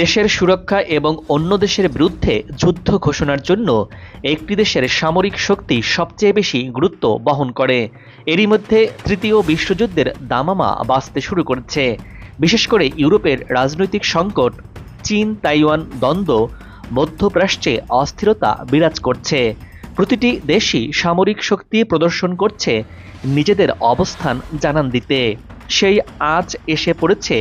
দেশের সুরক্ষা এবং অন্য দেশের বিরুদ্ধে যুদ্ধ ঘোষণার জন্য একটি দেশের সামরিক শক্তি সবচেয়ে বেশি গুরুত্ব বহন করে। এরই মধ্যে তৃতীয় বিশ্বযুদ্ধের দামামা বাঁচতে শুরু করেছে। বিশেষ করে ইউরোপের রাজনৈতিক সংকট, চীন, তাইওয়ান দ্বন্দ্ব, মধ্যপ্রাচ্যে অস্থিরতা বিরাজ করছে। প্রতিটি দেশই সামরিক শক্তি প্রদর্শন করছে নিজেদের অবস্থান জানান দিতে। সেই আজ এসে পড়েছে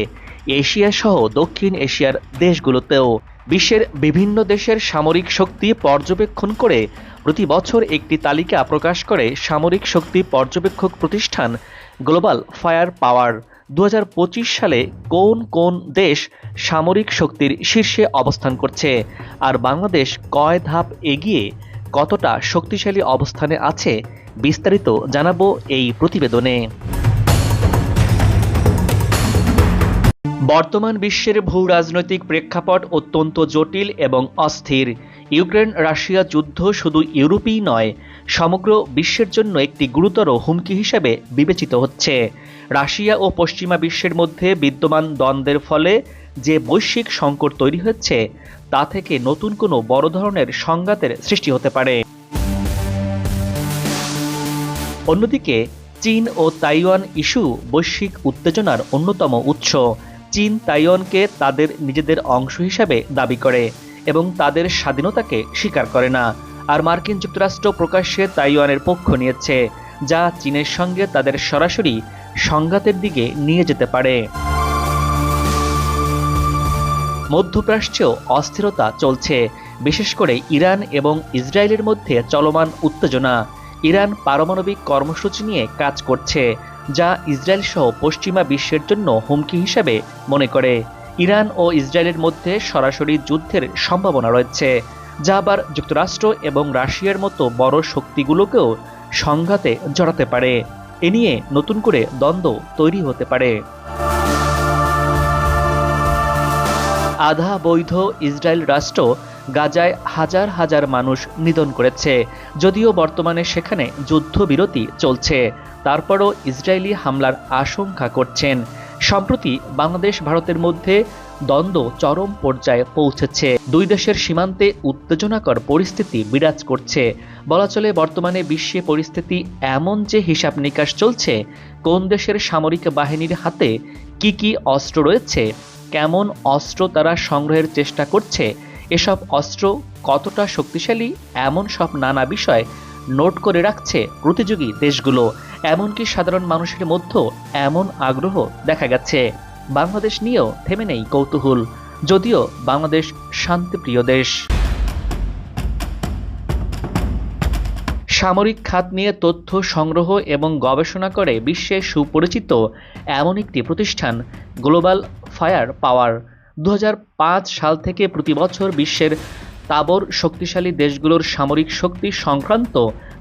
এশিয়া সহ দক্ষিণ এশিয়ার দেশগুলোতেও বিশ্বের বিভিন্ন দেশের সামরিক শক্তি পর্যবেক্ষণ করে প্রতি বছর একটি তালিকা প্রকাশ করে সামরিক শক্তি পর্যবেক্ষক প্রতিষ্ঠান গ্লোবাল ফায়ার পাওয়ার। দু হাজার পঁচিশ সালে কোন কোন দেশ সামরিক শক্তির শীর্ষে অবস্থান করছে? আর বাংলাদেশ কয় ধাপ এগিয়ে কতটা শক্তিশালী অবস্থানে আছে বিস্তারিত জানাব এই প্রতিবেদনে। বর্তমান বিশ্বের ভূ রাজনৈতিক প্রেক্ষাপট অত্যন্ত জটিল এবং অস্থির। ইউক্রেন রাশিয়া যুদ্ধ শুধু ইউরোপেই নয়, সমগ্র বিশ্বের জন্য একটি গুরুতর হুমকি হিসেবে বিবেচিত হচ্ছে। রাশিয়া ও পশ্চিমা বিশ্বের মধ্যে বিদ্যমান দ্বন্দ্বের ফলে যে বৈশ্বিক সংকট তৈরি হচ্ছে, তা থেকে নতুন কোনো বড় ধরনের সংঘাতের সৃষ্টি হতে পারে। অন্যদিকে, চীন ও তাইওয়ান ইস্যু বৈশ্বিক উত্তেজনার অন্যতম উৎস। চীন তাইওয়ানকে তাদের নিজেদের অংশ হিসাবে দাবি করে এবং তাদের স্বাধীনতাকে স্বীকার করে না। আর মার্কিন যুক্তরাষ্ট্র প্রকাশ্যে তাইওয়ানের পক্ষ নিয়েছে, যা চীনের সঙ্গে তাদের সরাসরি সংঘাতের দিকে নিয়ে যেতে পারে। মধ্যপ্রাচ্যেও অস্থিরতা চলছে, বিশেষ করে ইরান এবং ইসরায়েলের মধ্যে চলমান উত্তেজনা। ইরান পারমাণবিক কর্মসূচি নিয়ে কাজ করছে যা ইসরায়েল সহ পশ্চিমা বিশ্বের জন্য হুমকি হিসেবে মনে করে। ইরান ও ইসরায়েলের মধ্যে সরাসরি যুদ্ধের সম্ভাবনা রয়েছে, যা আবার যুক্তরাষ্ট্র এবং রাশিয়ার মতো বড় শক্তিগুলোকেও সংঘাতে জড়াতে পারে। এ নিয়ে নতুন করে দ্বন্দ্ব তৈরি হতে পারে। আধা বৈধ ইসরায়েল রাষ্ট্র গাজায় হাজার হাজার মানুষ নিধন করেছে, যদিও বর্তমানে সেখানে যুদ্ধবিরতি চলছে। তারপরও ইসরায়েলি হামলার আশঙ্কা করছেন। সম্প্রতি বাংলাদেশ, ভারতের মধ্যে দ্বন্দ্ব চরম পর্যায়ে পৌঁছেছে। দুই দেশের সীমান্তে উত্তেজনাকর পরিস্থিতি বিরাজ করছে। বলা চলে, বর্তমানে বিশ্বে পরিস্থিতি এমন যে হিসাব নিকাশ চলছে, কোন দেশের সামরিক বাহিনীর হাতে কি কি অস্ত্র রয়েছে, কেমন অস্ত্র তারা সংগ্রহের চেষ্টা করছে, এসব অস্ত্র কতটা শক্তিশালী, এমন সব নানা বিষয় নোট করে রাখছে প্রতিযোগী দেশগুলো। এমনকি সাধারণ মানুষের মধ্যেও এমন আগ্রহ দেখা গেছে। বাংলাদেশ নিয়েও থেমে নেই কৌতূহল। যদিও বাংলাদেশ শান্তিপ্রিয় দেশ। সামরিক খাত নিয়ে তথ্য সংগ্রহ এবং গবেষণা করে বিশ্বে সুপরিচিত এমন একটি প্রতিষ্ঠান গ্লোবাল ফায়ার পাওয়ার দু হাজার পাঁচ সাল থেকে প্রতি বছর বিশ্বের তাবর শক্তিশালী দেশগুলোর সামরিক শক্তি সংক্রান্ত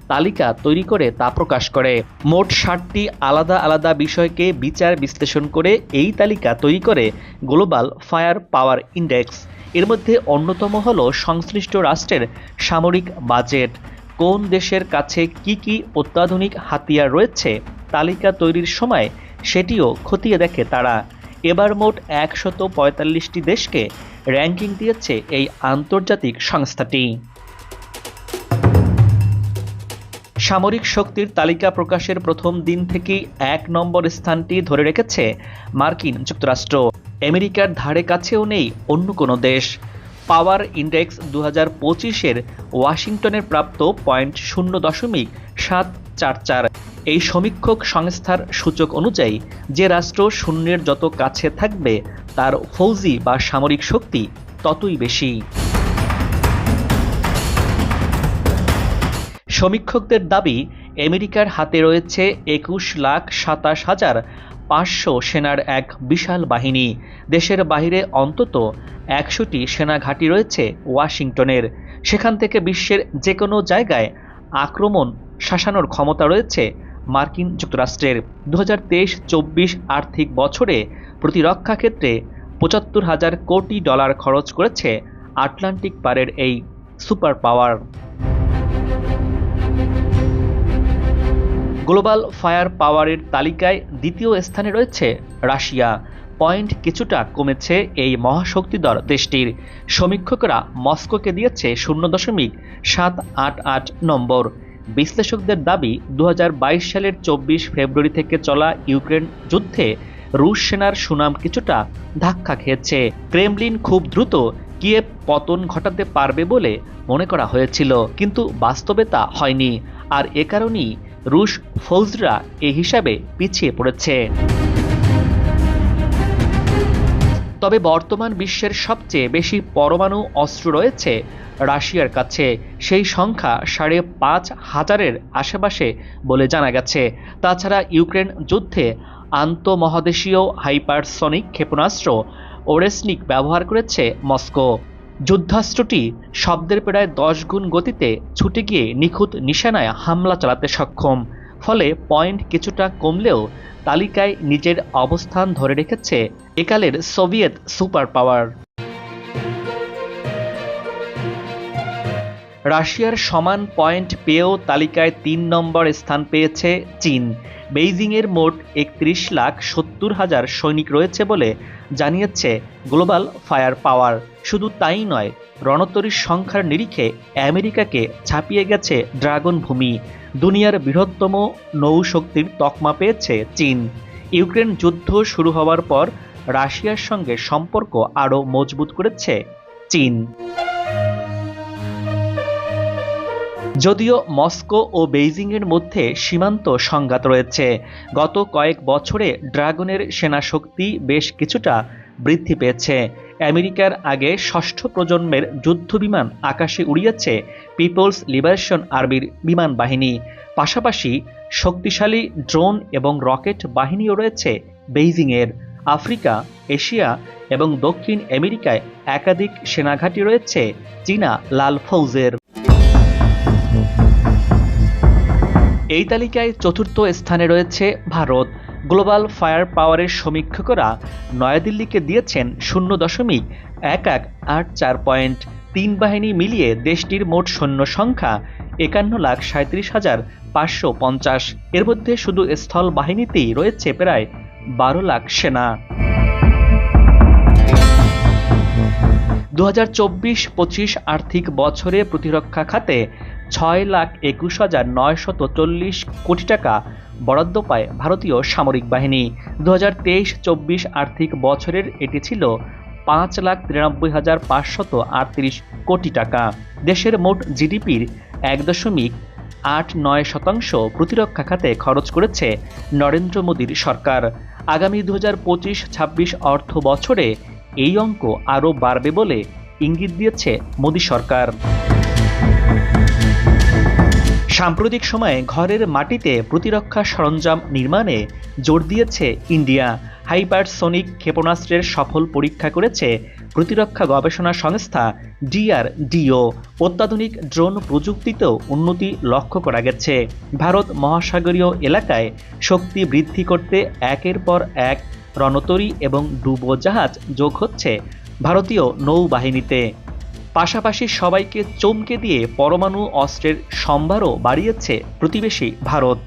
তালিকা তৈরি করে তা প্রকাশ করে। মোট ষাটটি আলাদা আলাদা বিষয়কে বিচার বিশ্লেষণ করে এই তালিকা তৈরি করে গ্লোবাল ফায়ার পাওয়ার ইন্ডেক্স। এর মধ্যে অন্যতম হল সংশ্লিষ্ট রাষ্ট্রের সামরিক বাজেট। কোন দেশের কাছে কি কি অত্যাধুনিক হাতিয়ার রয়েছে তালিকা তৈরির সময় সেটিও খতিয়ে দেখে তারা। এবার মোট একশত পঁয়তাল্লিশটি দেশকে র্যাঙ্কিং দিয়েছে এই আন্তর্জাতিক সংস্থাটি। সামরিক শক্তির তালিকা প্রকাশের প্রথম দিন থেকেই এক নম্বর স্থানটি ধরে রেখেছে মার্কিন যুক্তরাষ্ট্র। আমেরিকার ধারে কাছেও নেই অন্য কোনো দেশ। পাওয়ার ইন্ডেক্স দু হাজার পঁচিশের ওয়াশিংটনের প্রাপ্ত পয়েন্ট শূন্য দশমিক সাত চার চার। এই সমীক্ষক সংস্থার সূচক অনুযায়ী, যে রাষ্ট্র শূন্যের যত কাছে থাকবে, তার ফৌজি বা সামরিক শক্তি ততই বেশি। সমীক্ষকদের দাবি, আমেরিকার হাতে রয়েছে একুশ লাখ সাতাশ হাজার পাঁচশো সেনার এক বিশাল বাহিনী। দেশের বাহিরে অন্তত একশোটি সেনা ঘাঁটি রয়েছে ওয়াশিংটনের। সেখান থেকে বিশ্বের যে কোনো জায়গায় আক্রমণ শাসানোর ক্ষমতা রয়েছে মার্কিন যুক্তরাষ্ট্রের দু হাজার আর্থিক বছরে প্রতিরক্ষা ক্ষেত্রে পঁচাত্তর হাজার কোটি ডলার খরচ করেছে আটলান্টিক পারের এই সুপার পাওয়ার গ্লোবাল ফায়ার পাওয়ারের তালিকায় দ্বিতীয় স্থানে রয়েছে রাশিয়া। পয়েন্ট কিছুটা কমেছে এই মহাশক্তিধর দেশটির। সমীক্ষকরা মস্কোকে দিয়েছে শূন্য দশমিক সাত আট আট নম্বর। বিশ্লেষকদের দাবি, দুহাজার বাইশ সালের চব্বিশ ফেব্রুয়ারি থেকে চলা ইউক্রেন যুদ্ধে রুশ সেনার সুনাম কিছুটা ধাক্কা খেয়েছে। ক্রেমলিন খুব দ্রুত কিয়েভ পতন ঘটাতে পারবে বলে মনে করা হয়েছিল, কিন্তু বাস্তবে তা হয়নি। আর এ কারণেই রুশ ফৌজরা এ হিসাবে পিছিয়ে পড়েছে। তবে বর্তমান বিশ্বের সবচেয়ে বেশি পরমাণু অস্ত্র রয়েছে রাশিয়ার কাছে। সেই সংখ্যা সাড়ে পাঁচ হাজারের আশেপাশে বলে জানা গেছে। তাছাড়া ইউক্রেন যুদ্ধে আন্তঃমহাদেশীয় হাইপারসনিক ক্ষেপণাস্ত্র ওরেসনিক ব্যবহার করেছে মস্কো। যুদ্ধাস্ত্রটি শব্দের প্রায় দশ গুণ গতিতে ছুটে গিয়ে নিখুঁত নিশানায় হামলা চালাতে সক্ষম, ফলে পয়েন্ট কিছুটা কমলেও তালিকায় নিজের অবস্থান ধরে রেখেছে একালের সোভিয়েত সুপার পাওয়ার রাশিয়ার সমান পয়েন্ট পেয়েও তালিকায় তিন নম্বর স্থান পেয়েছে চীন। বেইজিংয়ের মোট একত্রিশ লাখ সত্তর হাজার সৈনিক রয়েছে বলে জানিয়েছে গ্লোবাল ফায়ার পাওয়ার। শুধু তাই নয়, রণতরীর সংখ্যার নিরিখে আমেরিকাকে ছাপিয়ে গেছে ড্রাগন ভূমি। দুনিয়ার বৃহত্তম নৌশক্তির তকমা পেয়েছে চীন। ইউক্রেন যুদ্ধ শুরু হওয়ার পর রাশিয়ার সঙ্গে সম্পর্ক আরও মজবুত করেছে চীন। যদিও মস্কো ও বেইজিংয়ের মধ্যে সীমান্ত সংঘাত রয়েছে। গত কয়েক বছরে ড্রাগনের সেনা শক্তি বেশ কিছুটা বৃদ্ধি পেয়েছে। আমেরিকার আগে ষষ্ঠ প্রজন্মের যুদ্ধবিমান আকাশে উড়িয়েছে পিপলস লিবারেশন আর্মির বিমান বাহিনী। পাশাপাশি শক্তিশালী ড্রোন এবং রকেট বাহিনীও রয়েছে বেইজিংয়ের। আফ্রিকা, এশিয়া এবং দক্ষিণ আমেরিকায় একাধিক সেনাঘাঁটি রয়েছে, চীনা লাল ফৌজের। এই তালিকায় চতুর্থ স্থানে রয়েছে ভারত। গ্লোবাল ফায়ার পাওয়ারের সমীক্ষকরা নয়াদিল্লিকে দিয়েছেন শূন্য দশমিক এক এক আট চার পয়েন্ট। তিন বাহিনী মিলিয়ে দেশটির মোট সৈন্য সংখ্যা একান্ন লাখ সাঁত্রিশ হাজার পাঁচশো পঞ্চাশ। এর মধ্যে শুধু স্থল বাহিনীতেই রয়েছে প্রায় বারো লাখ সেনা। দু হাজার চব্বিশ পঁচিশ আর্থিক বছরে প্রতিরক্ষা খাতে ছয় লাখ একুশ হাজার নয়শত চল্লিশ কোটি টাকা বরাদ্দ পায় ভারতীয় সামরিক বাহিনী। দু হাজার তেইশ চব্বিশ আর্থিক বছরের এটি ছিল পাঁচ লাখ তিরানব্বই হাজার পাঁচশত আটত্রিশ কোটি টাকা। দেশের মোট জিডিপির এক দশমিক আট নয় শতাংশ প্রতিরক্ষা খাতে খরচ করেছে নরেন্দ্র মোদীর সরকার। আগামী দু হাজার পঁচিশ ছাব্বিশ অর্থ বছরে এই অঙ্ক আরও বাড়বে বলে ইঙ্গিত দিয়েছে মোদী সরকার। সাম্প্রতিক সময়ে ঘরের মাটিতে প্রতিরক্ষা সরঞ্জাম নির্মাণে জোর দিয়েছে ইন্ডিয়া। হাইপারসোনিক ক্ষেপণাস্ত্রের সফল পরীক্ষা করেছে প্রতিরক্ষা গবেষণা সংস্থা ডিআরডিও। অত্যাধুনিক ড্রোন প্রযুক্তিতেও উন্নতি লক্ষ্য করা গেছে। ভারত মহাসাগরীয় এলাকায় শক্তি বৃদ্ধি করতে একের পর এক রণতরী এবং ডুবোজাহাজ যোগ হচ্ছে ভারতীয় নৌবাহিনীতে। পাশাপাশি সবাইকে চমকে দিয়ে পরমাণু অস্ত্রের সম্ভারও বাড়িয়েছে প্রতিবেশী ভারত।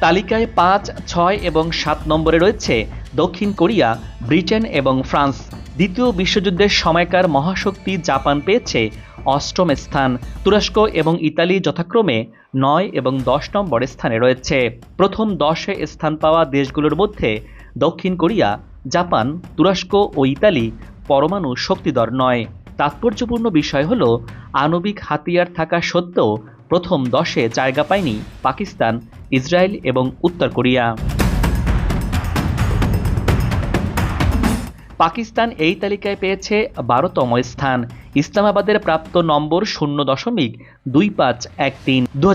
তালিকায় পাঁচ, ছয় এবং সাত নম্বরে রয়েছে দক্ষিণ কোরিয়া, ব্রিটেন এবং ফ্রান্স। দ্বিতীয় বিশ্বযুদ্ধের সময়কার মহাশক্তি জাপান পেয়েছে অষ্টম স্থান। তুরস্ক এবং ইতালি যথাক্রমে নয় এবং দশ নম্বর স্থানে রয়েছে। প্রথম দশে স্থান পাওয়া দেশগুলোর মধ্যে দক্ষিণ কোরিয়া, জাপান, তুরস্ক ও ইতালি পরমাণু শক্তিধর নয়। তাৎপর্যপূর্ণ বিষয় হল, আণবিক হাতিয়ার থাকা সত্ত্বেও প্রথম দশে জায়গা পায়নি পাকিস্তান, ইসরায়েল এবং উত্তর কোরিয়া। পাকিস্তান এই তালিকায় পেয়েছে বারোতম স্থান। ইসলামাবাদের প্রাপ্ত নম্বর শূন্য দশমিক দুই পাঁচ এক তিন। দু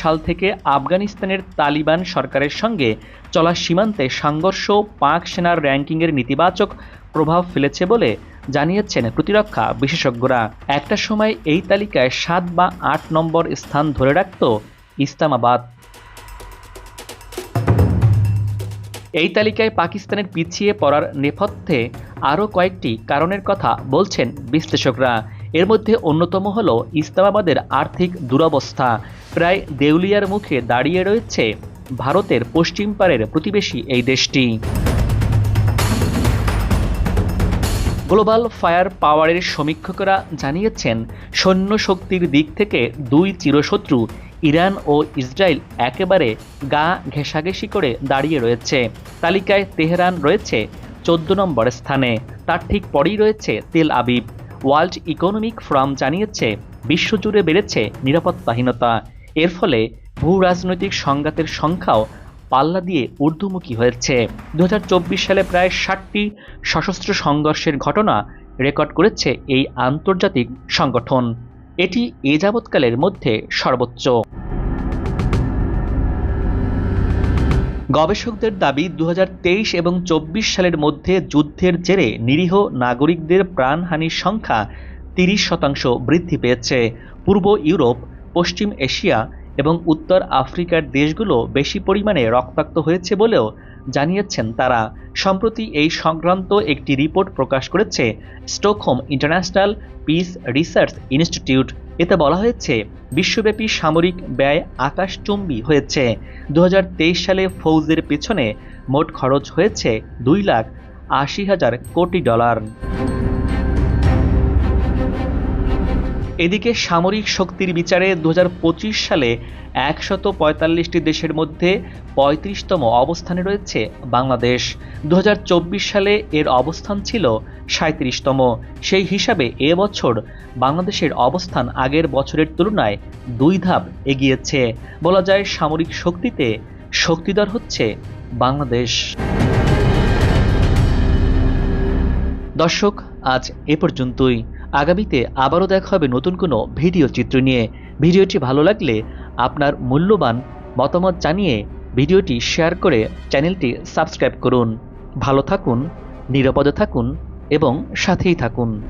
সাল থেকে আফগানিস্তানের তালিবান সরকারের সঙ্গে চলা সীমান্তে সংঘর্ষ পাক সেনার র্যাঙ্কিংয়ের নেতিবাচক প্রভাব ফেলেছে বলে জানিয়েছেন প্রতিরক্ষা বিশেষজ্ঞরা। একটা সময় এই তালিকায় সাত বা আট নম্বর স্থান ধরে রাখত ইসলামাবাদ। এই তালিকায় পাকিস্তানের পিছিয়ে পড়ার নেপথ্যে আরও কয়েকটি কারণের কথা বলছেন বিশ্লেষকরা। এর মধ্যে অন্যতম হল ইসলামাবাদের আর্থিক দুরবস্থা। প্রায় দেউলিয়ার মুখে দাঁড়িয়ে রয়েছে ভারতের পশ্চিম পারের প্রতিবেশী এই দেশটি। গ্লোবাল ফায়ার পাওয়ারের সমীক্ষকরা জানিয়েছেন সৈন্য শক্তির দিক থেকে দুই চিরশত্রু ইরান ও ইসরায়েল একেবারে গা ঘেঁষাঘেঁষি করে দাঁড়িয়ে রয়েছে। তালিকায় তেহরান রয়েছে চোদ্দ নম্বর স্থানে, তার ঠিক পরেই রয়েছে Tel Aviv. World economic forum জানিয়েছে, বিশ্বজুড়ে বেড়েছে নিরাপত্তাহীনতা। এর ফলে ভূ রাজনৈতিক সংঘাতের সংখ্যাও পাল্লা দিয়ে ঊর্ধ্বমুখী হয়েছে। দুহাজার চব্বিশ সালে প্রায় ষাটটি সশস্ত্র সংঘর্ষের ঘটনা রেকর্ড করেছে এই আন্তর্জাতিক সংগঠন। এটি এ যাবৎকালের মধ্যে সর্বোচ্চ। গবেষকদের দাবি দু হাজার তেইশ এবং চব্বিশ সালের মধ্যে যুদ্ধের জেরে নিরীহ নাগরিকদের প্রাণহানির সংখ্যা তিরিশ শতাংশ বৃদ্ধি পেয়েছে। পূর্ব ইউরোপ, পশ্চিম এশিয়া এবং উত্তর আফ্রিকার দেশগুলো বেশি পরিমাণে রক্তাক্ত হয়েছে বলেও জানিয়েছেন তারা। সম্প্রতি এই সংক্রান্ত একটি রিপোর্ট প্রকাশ করেছে Stockholm International Peace Research Institute. এতে বলা হয়েছে, বিশ্বব্যাপী সামরিক ব্যয় আকাশচুম্বী হয়েছে। দু হাজার তেইশ সালে ফৌজের পেছনে মোট খরচ হয়েছে দুই লাখ আশি হাজার কোটি ডলার। এদিকে সামরিক শক্তির বিচারে দু হাজার পঁচিশ সালে একশত পঁয়তাল্লিশটি দেশের মধ্যে পঁয়ত্রিশতম অবস্থানে রয়েছে বাংলাদেশ। দু হাজার চব্বিশ সালে এর অবস্থান ছিল সাঁত্রিশতম সেই হিসাবে এবছর বাংলাদেশের অবস্থান আগের বছরের তুলনায় দুই ধাপ এগিয়েছে। বলা যায় সামরিক শক্তিতে শক্তিধর হচ্ছে বাংলাদেশ। দর্শক, আজ এ পর্যন্তই। আগামীতে আবারও দেখা হবে নতুন কোনো ভিডিও চিত্র নিয়ে। ভিডিওটি ভালো লাগলে আপনার মূল্যবান মতামত জানিয়ে ভিডিওটি শেয়ার করে চ্যানেলটি সাবস্ক্রাইব করুন। ভালো থাকুন, নিরাপদে থাকুন এবং সাথেই থাকুন।